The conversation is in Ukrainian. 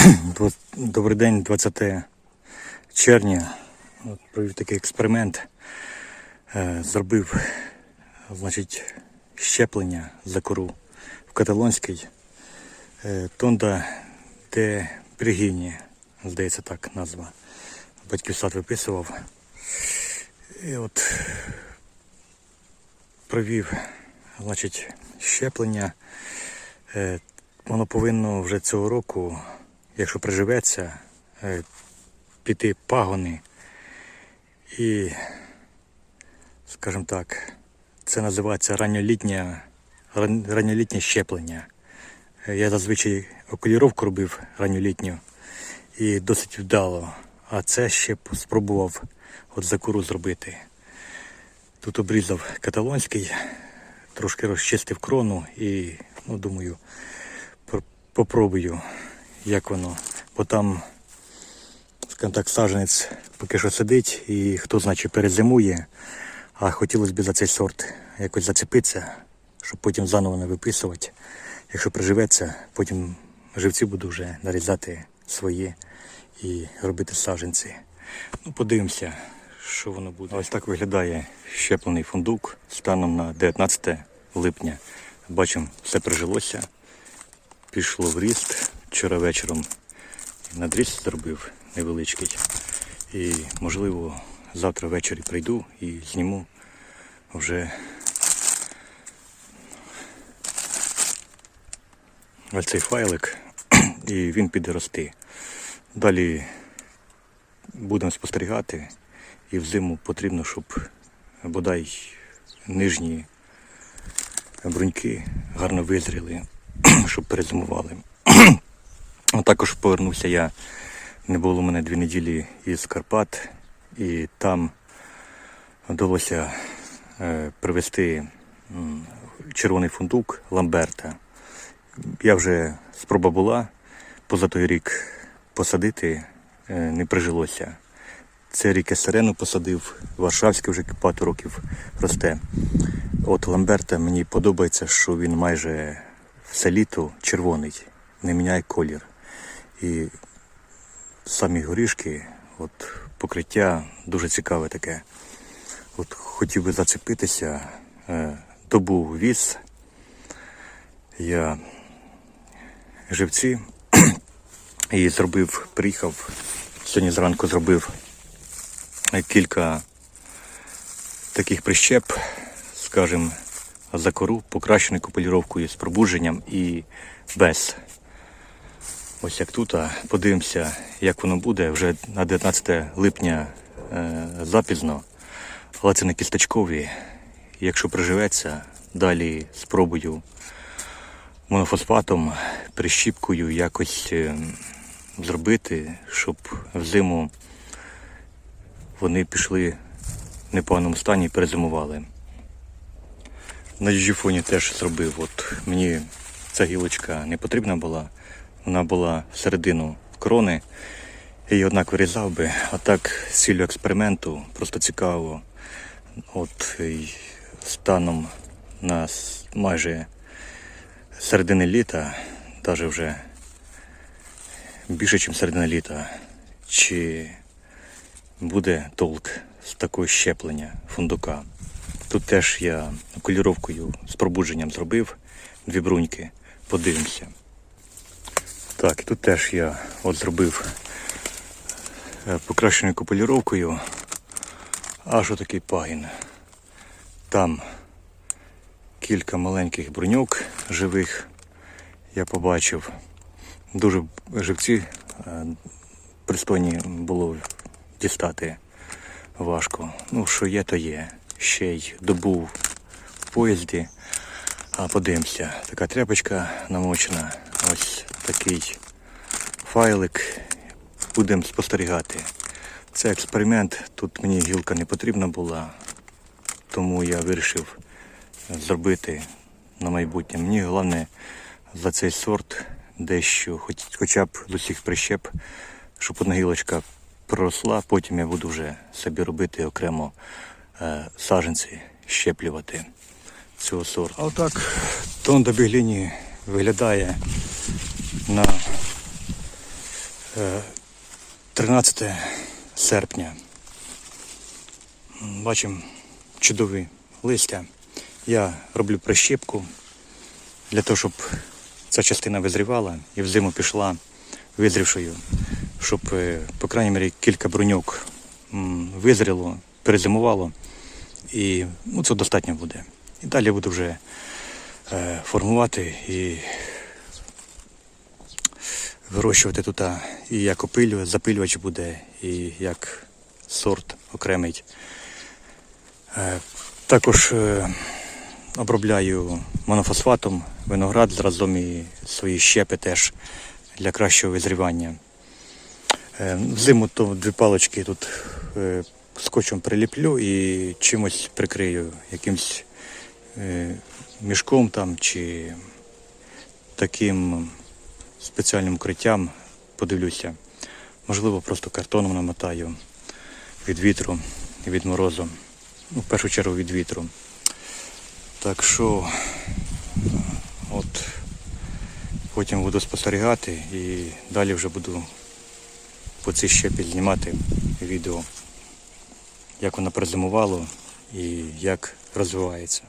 Добрий день, 20 червня. От, провів такий експеримент. Е, Зробив значить, щеплення за кору в каталонській е, Тонда де Брігіні, здається так назва. Батьків сад виписував. І от провів значить, щеплення. Е, Воно повинно вже цього року, якщо приживеться, е, піти пагони. І, скажімо так, це називається ранньолітнє, ран- ранньолітнє щеплення. Е, Я зазвичай окуліровку робив ранньолітню і досить вдало. А це ще спробував от за куру зробити. Тут обрізав каталонський, трошки розчистив крону і, ну, думаю, пр- попробую, як воно. Бо там, скажімо так, саженець поки що сидить і хто значить перезимує, а хотілося б за цей сорт якось зацепитися, щоб потім заново не виписувати. Якщо приживеться, потім живці буду вже нарізати свої і робити саженці. Ну, подивимося, що воно буде. Ось так виглядає щеплений фундук станом на 19 липня. Бачимо, все прижилося пішло в ріст. Вчора вечором надріз зробив невеличкий. І, можливо, завтра ввечері прийду і зніму вже ось цей файлик, і він піде рости. Далі будемо спостерігати, і взиму потрібно, щоб бодай нижні бруньки гарно визріли, щоб перезимували. Також повернувся я, не було у мене дві неділі із Карпат, і там вдалося е, привезти червоний фундук Ламберта. Я вже спроба була поза той рік посадити, е, не прижилося. Це рік я сирену посадив, Варшавський вже багато років росте. От Ламберта мені подобається, що він майже все літо червоний, не міняє колір. І самі горішки, от покриття дуже цікаве таке. От хотів би зацепитися, е, добу віз. Я живці і зробив, приїхав, сьогодні зранку зробив кілька таких прищеп, скажімо, за кору, покращеною куполіровкою з пробудженням і без. Ось як тут, а подивимося, як воно буде. Вже на 19 липня е, запізно, але це не кісточкові. Якщо приживеться, далі спробую монофосфатом, прищіпкою якось е, зробити, щоб взиму вони пішли в непоганому стані і перезимували. На джіфоні теж зробив. От мені ця гілочка не потрібна була. Вона була всередину крони. Я її однак вирізав би. А так, з ціллю експерименту, просто цікаво. От станом на майже середини літа, навіть вже більше, ніж середина літа, чи буде толк з такого щеплення фундука. Тут теж я окуліровкою з пробудженням зробив дві бруньки. Подивимося. Так, тут теж я от зробив е, покращеною куполіровкою. Аж отакий пагін. Там кілька маленьких бруньок живих я побачив. Дуже живці е, пристойні було дістати важко. Ну, що є, то є. Ще й добу в поїзді. А подивимося, така тряпочка намочена. Ось такий файлик. Будемо спостерігати. Це експеримент. Тут мені гілка не потрібна була, тому я вирішив зробити на майбутнє. Мені головне за цей сорт дещо, хоч, хоча б з усіх прищеп, щоб одна гілочка проросла, потім я буду вже собі робити окремо е, саженці, щеплювати цього сорту. А отак тон до бігліні виглядає на Е, 13 серпня. Бачимо чудові листя. Я роблю прищепку для того, щоб ця частина визрівала і взиму пішла визрівшою, щоб, е, по крайній мірі, кілька бруньок визріло, перезимувало. І ну, це достатньо буде. І далі буду вже е, формувати і вирощувати тут і як опилювач, запилювач буде, і як сорт окремий. Е, також е, обробляю монофосфатом виноград разом і свої щепи теж для кращого визрівання. Е, взиму то дві палочки тут скотчем приліплю і чимось прикрию, якимсь мішком там чи таким спеціальним укриттям, подивлюся. Можливо, просто картоном намотаю від вітру і від морозу. Ну, в першу чергу від вітру. Так що от потім буду спостерігати і далі вже буду по цій щепі знімати відео, як вона призимувало і як розвивається.